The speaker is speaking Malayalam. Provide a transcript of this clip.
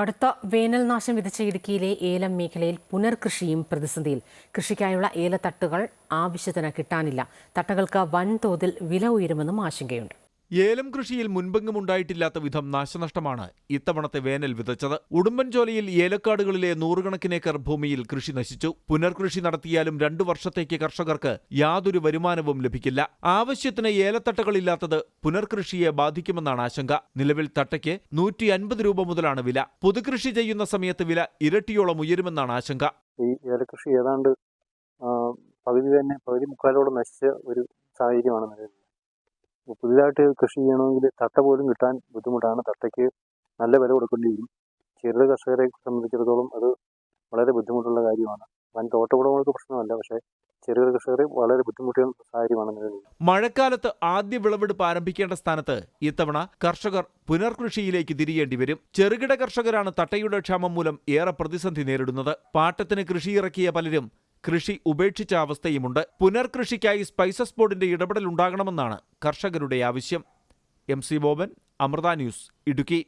കടുത്ത വേനൽ നാശം വിതച്ച ഇടുക്കിയിലെ ഏലം മേഖലയിൽ പുനർകൃഷിയും പ്രതിസന്ധിയിൽ. കൃഷിക്കായുള്ള ഏലത്തട്ടുകൾ ആവശ്യത്തിന് കിട്ടാനില്ല. തട്ടകൾക്ക് വൻതോതിൽ വില ഉയരുമെന്നും ആശങ്കയുണ്ട്. ഏലം കൃഷിയിൽ മുൻപെങ്ങും ഉണ്ടായിട്ടില്ലാത്ത വിധം നാശനഷ്ടമാണ് ഇത്തവണത്തെ വേനൽ വിതച്ചത്. ഉടുമ്പൻചോലയിൽ ഏലക്കാടുകളിലെ നൂറുകണക്കിന് ഏക്കർ ഭൂമിയിൽ കൃഷി നശിച്ചു. പുനർകൃഷി നടത്തിയാലും രണ്ടു വർഷത്തേക്ക് കർഷകർക്ക് യാതൊരു വരുമാനവും ലഭിക്കില്ല. ആവശ്യത്തിന് ഏലത്തട്ടകളില്ലാത്തത് പുനർകൃഷിയെ ബാധിക്കുമെന്നാണ് ആശങ്ക. നിലവിൽ തട്ടയ്ക്ക് നൂറ്റി അൻപത് രൂപ മുതലാണ് വില. പുതുകൃഷി ചെയ്യുന്ന സമയത്ത് വില ഇരട്ടിയോളം ഉയരുമെന്നാണ് ആശങ്ക. ഈ ഏലകൃഷി ഏതാണ്ട് പകുതി തന്നെ പകുതി മുക്കാലോളം നശിച്ച ഒരു സാഹചര്യമാണ് നിലവിൽ. പുതിയതായിട്ട് കൃഷി ചെയ്യണമെങ്കിൽ തട്ട പോലും കിട്ടാൻ ബുദ്ധിമുട്ടാണ്. തട്ടയ്ക്ക് നല്ല വില കൊടുക്കേണ്ടി വരും. ചെറുകിട കർഷകരെ സംബന്ധിച്ചിടത്തോളം അത് വളരെ ബുദ്ധിമുട്ടുള്ള കാര്യമാണ്. വൻ തോട്ടവിളകൾക്ക് പ്രശ്നമല്ല പക്ഷേ ചെറുകിട കർഷകരെ വളരെ ബുദ്ധിമുട്ടിയ സാഹചര്യമാണ് മഴക്കാലത്ത് ആദ്യ വിളവെടുപ്പ് ആരംഭിക്കേണ്ട സ്ഥാനത്ത് ഇത്തവണ കർഷകർ പുനർകൃഷിയിലേക്ക് തിരിയേണ്ടി വരും. ചെറുകിട കർഷകരാണ് തട്ടയുടെ ക്ഷാമം മൂലം ഏറെ പ്രതിസന്ധി നേരിടുന്നത്. പാട്ടത്തിന് കൃഷിയിറക്കിയ പലരും കൃഷി ഉപേക്ഷിച്ച അവസ്ഥയുമുണ്ട് പുനർകൃഷിക്കായി സ്പൈസസ് ബോർഡിന്റെ ഇടപെടൽ ഉണ്ടാകണമെന്നാണ് കർഷകരുടെ ആവശ്യം. M C Boban Amrita news Idukki.